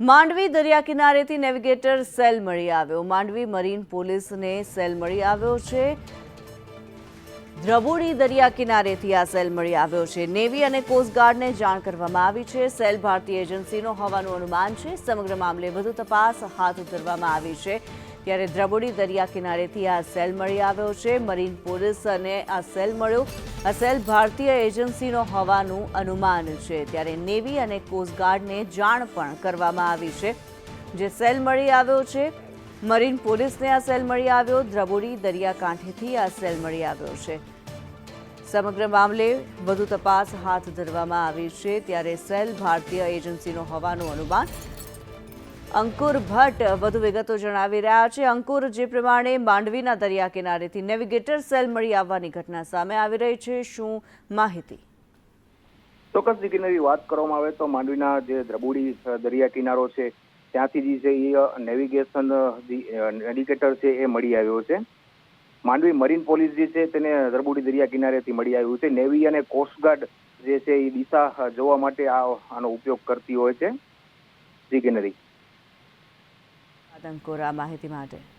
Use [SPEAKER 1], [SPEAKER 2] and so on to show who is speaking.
[SPEAKER 1] માંડવી દરિયા કિનારેથી navigator cell મળી આવ્યો. માંડવી મરીન પોલીસને સેલ મળી આવ્યો છે. દ્રબુડી દરિયા કિનારેથી આ સેલ મળી આવ્યો છે. નેવી અને કોસ્ટગાર્ડને જાણ કરવામાં આવી છે. સેલ ભારતીય એજન્સીનો હોવાનું અનુમાન છે. સમગ્ર મામલે વધુ તપાસ હાથ ધરવામાં આવી છે. ત્યારે દ્રબોડી દરિયા કિનારેથી આ સેલ મળી આવ્યો છે. મરીન પોલીસ અને આ સેલ મળ્યો. આ સેલ ભારતીય એજન્સીનો હોવાનું અનુમાન છે. ત્યારે નેવી અને કોસ્ટગાર્ડને જાણ પણ કરવામાં આવી છે. જે સેલ મળી આવ્યો છે, મરીન પોલીસને આ સેલ મળી આવ્યો. દ્રબુડી દરિયાકાંઠેથી આ સેલ મળી આવ્યો છે. સમગ્ર મામલે વધુ તપાસ હાથ ધરવામાં આવી છે. ત્યારે સેલ ભારતીય એજન્સીનો હોવાનું અનુમાન અંકુર ભટ્ટ વધુ વિગતો જણાવી રહ્યા છે. અંકુર, જે પ્રમાણે માંડવીના દરિયા કિનારેથી નેવિગેટર સેલ મળી આવવાની ઘટના સામે આવી રહી છે. શું માહિતી?
[SPEAKER 2] ચોક્કસ દીકરીની વાત કરવામાં આવે તો માંડવીના જે દ્રબુડી દરિયા કિનારો છે, ત્યાંથી જે છે એ નેવિગેશન નેવિગેટર છે એ મળી આવ્યો છે. માંડવી મરીન પોલીસ જે છે તેને દ્રબુડી દરિયા કિનારેથી મળી આવ્યું છે. નેવી અને કોસ્ટગાર્ડ જે છે એ દિશા જોવા માટે આ, આનો ઉપયોગ કરતી હોય છે. જી
[SPEAKER 1] અંકુર આ માહિતી માટે